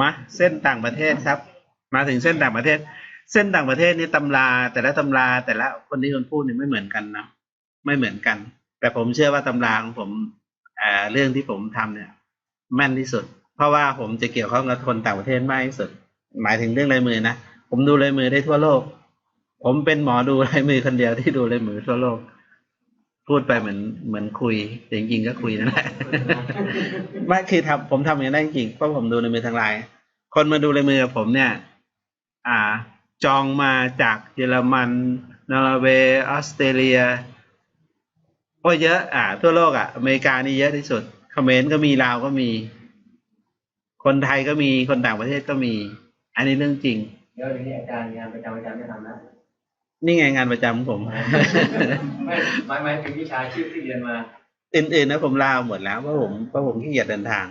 มาเส้นต่างประเทศครับ มาถึงเส้นต่างประเทศ เส้นต่างประเทศนี่ตำรา แต่ละตำราแต่ละคนที่คนพูดเนี่ยไม่เหมือนกันนะไม่เหมือนกัน แต่ผมเชื่อว่าตำราของผมเเรื่องที่ผมทำเนี่ย แม่นที่สุด เพราะว่าผมจะเกี่ยวข้องกับคนต่างประเทศมากที่สุด หมายถึงเรื่องลายมือนะผมดูลายมือได้ทั่วโลก ผมเป็นหมอดูลายมือคนเดียวที่ดูลายมือทั่วโลก พูดไปเหมือนเหมือนคุยแต่จริงๆก็คุยนั่นแหละไม่คือทำผมทำอย่างนั้นได้จริงๆเพราะผมดูลายมือทางไลน์คนมาดูลายมือกับผมเนี่ย อ่า จองมาจากเยอรมันนอร์เวย์ออสเตรเลียโอ้เยอะ อ่า ทั่วโลกอะอเมริกานี่เยอะที่สุดเขมรก็มีลาวก็มี คนไทยก็มีคนต่างประเทศก็มี อันนี้เรื่องจริงเดี๋ยวอย่างนี้อาจารย์งานประจำอาจารย์ไม่ทำนะ นี่ไงงานประจำของผม ไม่หมายหมายถึงวิชาชีพที่เรียนมาอื่นๆนะผมลาหมดแล้วเพราะผมเพราะผมขี้เกียจเดินทาง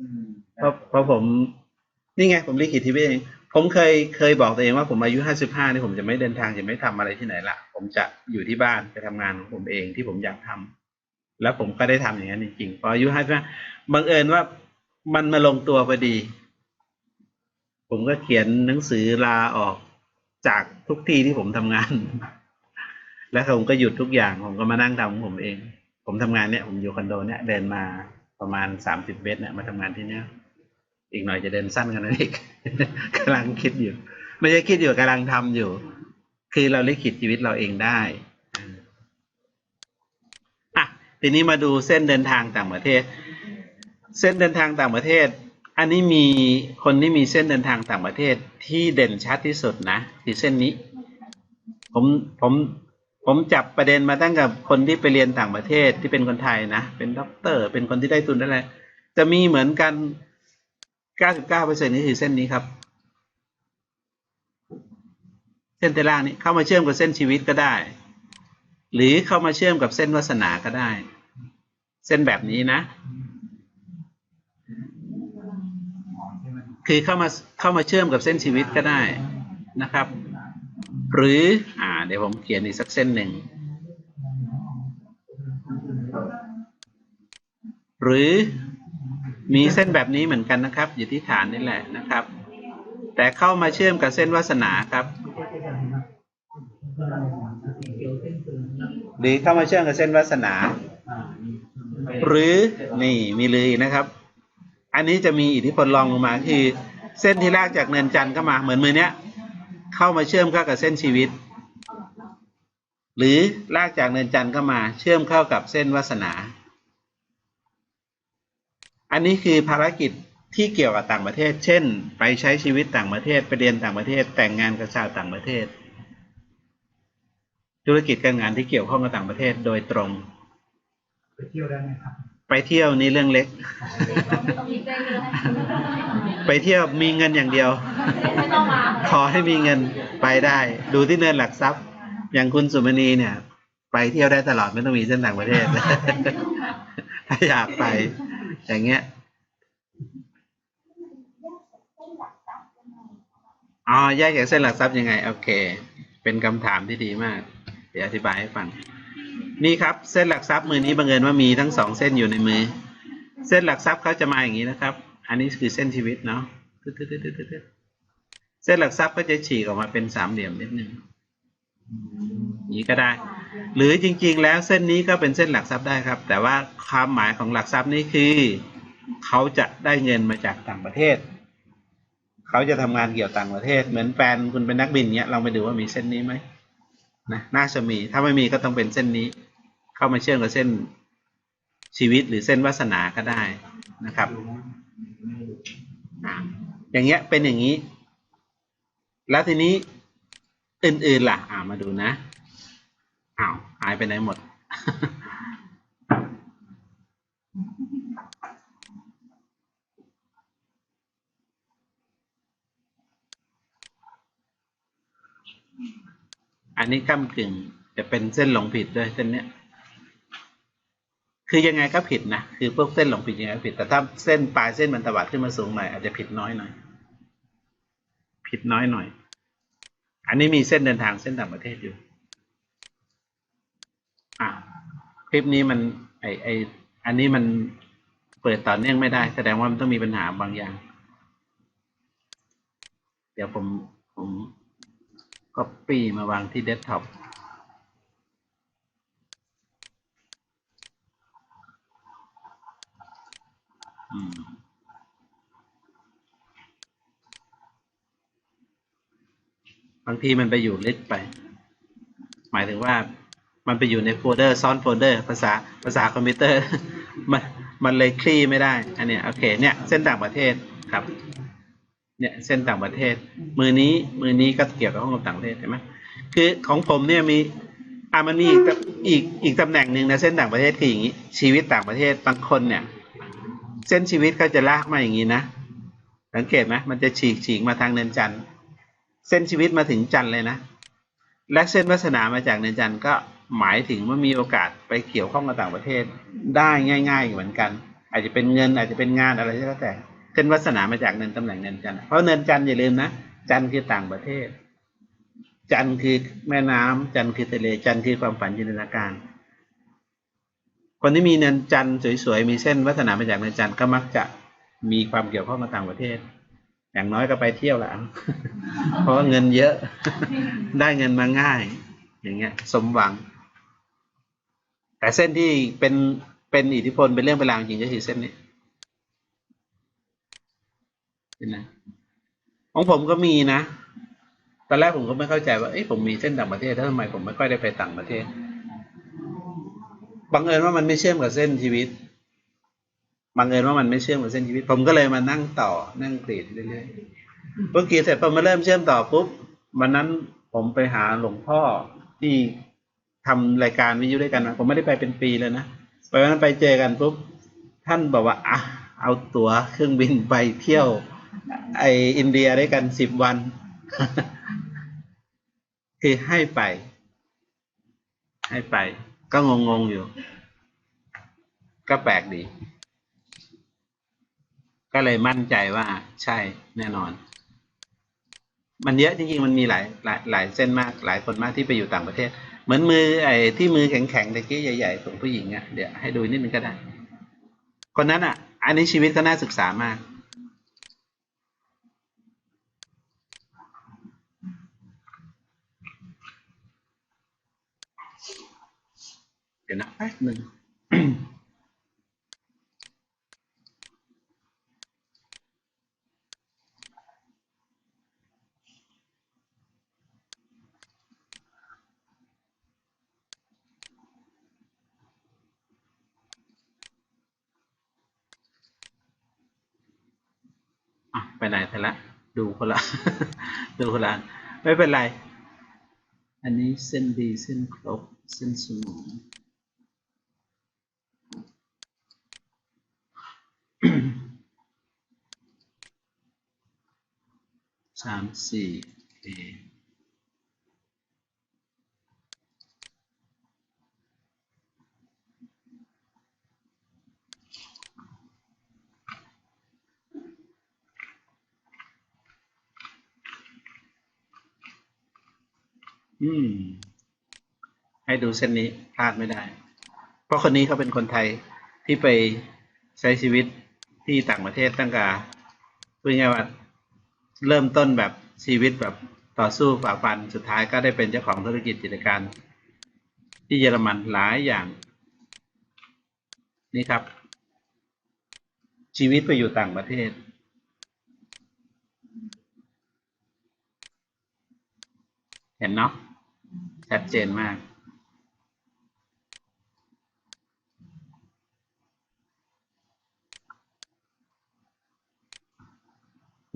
อืมเพราะเพราะผม นี่ไงผมลิขิตชีวิตเองผมเคยเคยบอกตัวเองว่าผมอายุห้าสิบห้านี่ผมจะไม่เดินทางจะไม่ทำอะไรที่ไหนละผมจะอยู่ที่บ้านจะทำงานของผมเองที่ผมอยากทำแล้วผมก็ได้ทำอย่างนั้นจริงๆพออายุห้าสิบห้าบังเอิญว่ามันมาลงตัวพอดี ผมก็เขียนหนังสือลาออก จากทุกที่ที่ผมทำงาน แล้วผมก็หยุดทุกอย่าง ผมก็มานั่งทำของผมเอง ผมทำงานเนี่ย ผมอยู่คอนโดเนี่ยเดินมาประมาณสามสิบเมตรเนี่ยมาทำงานที่เนี่ยอีกหน่อยจะเดินสั้นกันนั้นอีกกำลังคิดอยู่ ไม่ใช่คิดอยู่กำลังทำอยู่ คือเราลิขิตชีวิตเราเองได้อะทีนี้มาดูเส้นเดินทางต่างประเทศ เส้นเดินทางต่างประเทศ อันนี้มีคนที่มีเส้นเดินทางต่างประเทศที่เด่นชัดที่สุดนะคือเส้นนี้ ผมผมผมจับประเด็นมาตั้งกับคนที่ไปเรียนต่างประเทศที่เป็นคนไทยนะ เป็นด็อกเตอร์ เป็นคนที่ได้ทุนได้อะไรจะมีเหมือนกัน 99%นี่คือเส้นนี้ครับ เส้นตารางนี้เข้ามาเชื่อมกับเส้นชีวิตก็ได้ หรือเข้ามาเชื่อมกับเส้นวาสนาก็ได้ เส้นแบบนี้นะ คือเข้ามาเข้ามาเชื่อมกับเส้นชีวิตก็ได้นะครับ หรืออ่าเดี๋ยวผมเขียนอีกสักเส้นหนึ่งหรือมีเส้นแบบนี้เหมือนกันนะครับ อยู่ที่ฐานนี่แหละนะครับ แต่เข้ามาเชื่อมกับเส้นวาสนาครับ หรือเข้ามาเชื่อมกับเส้นวาสนา หรือนี่มีเลยนะครับ อันนี้จะมีอิทธิพลรองลงมาคือเส้นที่ลากจากเนินจันทร์เข้ามาเหมือนมือเนี้ย เข้ามาเชื่อมเข้ากับเส้นชีวิต หรือลากจากเนินจันทร์เข้ามา เชื่อมเข้ากับเส้นวาสนา อันนี้คือภารกิจที่เกี่ยวกับต่างประเทศ เช่น ไปใช้ชีวิตต่างประเทศไปเรียนต่างประเทศ แต่งงานกับชาวต่างประเทศ ธุรกิจการงานที่เกี่ยวข้องกับต่างประเทศโดยตรงไปเที่ยวได้ไหมครับ ไปเที่ยวนี่เรื่องเล็ก ไปเที่ยวมีเงินอย่างเดียว ขอให้มีเงินไปได้ ดูที่เนินหลักทรัพย์ อย่างคุณสุมณีเนี่ย ไปเที่ยวได้ตลอดไม่ต้องมีเส้นต่างประเทศถ้าอยากไป อย่างเงี้ยอ๋อแยกจากเส้นหลักทรัพย์ยังไง โอเค เป็นคำถามที่ดีมาก เดี๋ยวอธิบายให้ฟัง นี่ครับเส้นหลักทรัพย์มือนี้บังเอิญว่ามีทั้งสองเส้นอยู่ในมือ เส้นหลักทรัพย์เขาจะมาอย่างนี้นะครับ อันนี้คือเส้นชีวิตเนาะเส้นหลักทรัพย์ก็จะฉีกออกมาเป็นสามเหลี่ยมนิดนึงนี้ก็ได้ หรือจริงๆ แล้วเส้นนี้ก็เป็นเส้นหลักทรัพย์ได้ครับ แต่ว่าความหมายของหลักทรัพย์นี่คือ เขาจะได้เงินมาจากต่างประเทศ เขาจะทำงานเกี่ยวต่างประเทศ เหมือนแฟนคุณเป็นนักบินเนี้ยเราไปดูว่ามีเส้นนี้ไหมนะน่าจะมี ถ้าไม่มีก็ต้องเป็นเส้นนี้ เข้ามาเชื่อมกับเส้นชีวิตหรือเส้นวาสนาก็ได้นะครับอย่างเงี้ยเป็นอย่างนี้ แล้วทีนี้อื่นๆล่ะ อ่ามาดูนะอ้าวหายไปไหนหมด อันนี้ก้ากึ่งจะเป็นเส้นหลงผิดด้วยเส้นเนี้ย คือยังไงก็ผิดนะ คือพวกเส้นหลงผิดยังไงผิด แต่ถ้าเส้นปลายเส้นมันตวัดขึ้นมาสูงหน่อยอาจจะผิดน้อยหน่อย ผิดน้อยหน่อย อันนี้มีเส้นเดินทางเส้นต่างประเทศอยู่ อะคลิปนี้มันไอไออันนี้มันเปิดต่อเนื่องไม่ได้ แสดงว่ามันต้องมีปัญหาบางอย่าง เดี๋ยวผมผมก็ปี้มาวางที่เดสก์ท็อป บางทีมันไปอยู่ลิสต์ไป หมายถึงว่ามันไปอยู่ในโฟลเดอร์ซ้อนโฟลเดอร์ภาษาภาษาคอมพิวเตอร์ มันมันเลยคลี่ไม่ได้ อันนี้โอเค เนี่ยเส้นต่างประเทศครับ เนี่ยเส้นต่างประเทศ มือนี้มือนี้ก็เกี่ยวกับห้องกับต่างประเทศเห็นไหมคือของผมเนี่ยมีอ่ามันมีอีกอีกอีกตำแหน่งหนึ่งนะเส้นต่างประเทศคืออย่างนี้ชีวิตต่างประเทศบางคนเนี่ย เส้นชีวิตเขาจะลากมาอย่างนี้นะสังเกตไหมมันจะฉีกฉีกมาทางเนินจันทร์เส้นชีวิตมาถึงจันทร์เลยนะ และเส้นวาสนามาจากเนินจันทร์ก็หมายถึงว่ามีโอกาสไปเกี่ยวข้องกับต่างประเทศได้ง่าย ๆ เหมือนกัน อาจจะเป็นเงินอาจจะเป็นงานอะไรก็แล้วแต่เส้นวาสนามาจากเนินตำแหน่งเนินจันทร์เพราะเนินจันทร์อย่าลืมนะจันทร์คือต่างประเทศ จันทร์คือแม่น้ำจันทร์คือทะเลจันทร์คือความฝันจินตนาการ คนที่มีเนินจันทร์สวยๆมีเส้นวัฒนามาจากเนินจันทร์ก็มักจะมีความเกี่ยวข้องกับต่างประเทศ อย่างน้อยก็ไปเที่ยวละเพราะว่าเงินเยอะ ได้เงินมาง่าย อย่างเงี้ย สมหวัง แต่เส้นที่เป็นเป็นอิทธิพลเป็นเรื่องเป็นราวจริงๆก็คือเส้นนี้เห็นไหมของผมก็มีนะตอนแรกผมก็ไม่เข้าใจว่าเอ้ยผมมีเส้นต่างประเทศแล้วทำไมผมไม่ค่อยได้ไปต่างประเทศ บังเอิญว่ามันไม่เชื่อมกับเส้นชีวิตบังเอิญว่ามันไม่เชื่อมกับเส้นชีวิต ผมก็เลยมานั่งต่อนั่งกรีดเรื่อยๆพอกรีดเสร็จพอมาเริ่มเชื่อมต่อปุ๊บวันนั้นผมไปหาหลวงพ่อที่ทำรายการวิทยุด้วยกันนะผมไม่ได้ไปเป็นปีเลยนะไปวันนั้นไปเจอกันปุ๊บท่านบอกว่าอะเอาตั๋วเครื่องบินไปเที่ยว ไออินเดียด้วยกันสิบวัน คือให้ไป ให้ไป ก็งงๆอยู่ ก็แปลกดี ก็เลยมั่นใจว่าใช่แน่นอน มันเยอะจริงๆ มันมีหลายหลายหลายเส้นมาก หลายคนมากที่ไปอยู่ต่างประเทศ เหมือนมือไอ้ที่มือแข็งๆตะกี้ใหญ่ๆของผู้หญิงอะ่ะเดี๋ยวให้ดูนิดนึงก็ได้ คนนั้นอะ อันนี้ชีวิตก็น่าศึกษามาก เดี๋ยวนะแป๊บหนึ่งอะไปไหนไปละ ดูคนละ ดูคนละ ไม่เป็นไร อันนี้เส้นดีเส้นครบเส้นสมอง สามสี่เออืม ให้ดูเส้นนี้พลาดไม่ได้ เพราะคนนี้เขาเป็นคนไทยที่ไปใช้ชีวิต ที่ต่างประเทศตั้งแต่พูดง่ายว่าเริ่มต้นแบบชีวิตแบบต่อสู้ฝ่าฟันสุดท้ายก็ได้เป็นเจ้าของธุรกิจกิจการ ที่เยอรมันหลายอย่าง นี่ครับ ชีวิตไปอยู่ต่างประเทศ เห็นเนาะชัดเจนมาก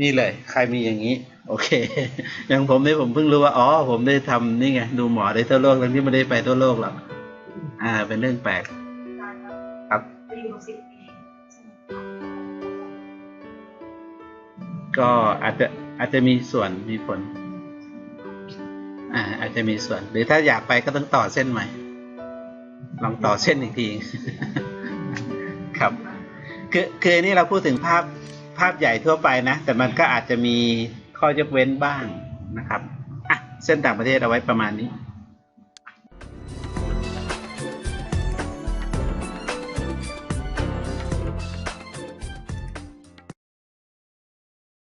นี่เลย ใครมีอย่างนี้ โอเค อย่างผมเนี่ยผมเพิ่งรู้ว่าอ๋อผมได้ทำนี่ไงดูหมอได้ทั่วโลกทั้งที่ไม่ได้ไปทั่วโลกหรอกอ่า เป็นเรื่องแปลกครับก็อาจจะอาจจะมีส่วนมีผล อ่า อาจจะมีส่วน หรือถ้าอยากไปก็ต้องต่อเส้นใหม่ ลองต่อเส้นอีกที ครับ คือคือนี่เราพูดถึงภาพาพใหญ่ทั่วไปนะ แต่มันก็อาจจะมีข้อยกเว้นบ้างนะครับอะเส้นต่างประเทศเอาไว้ประมาณนี้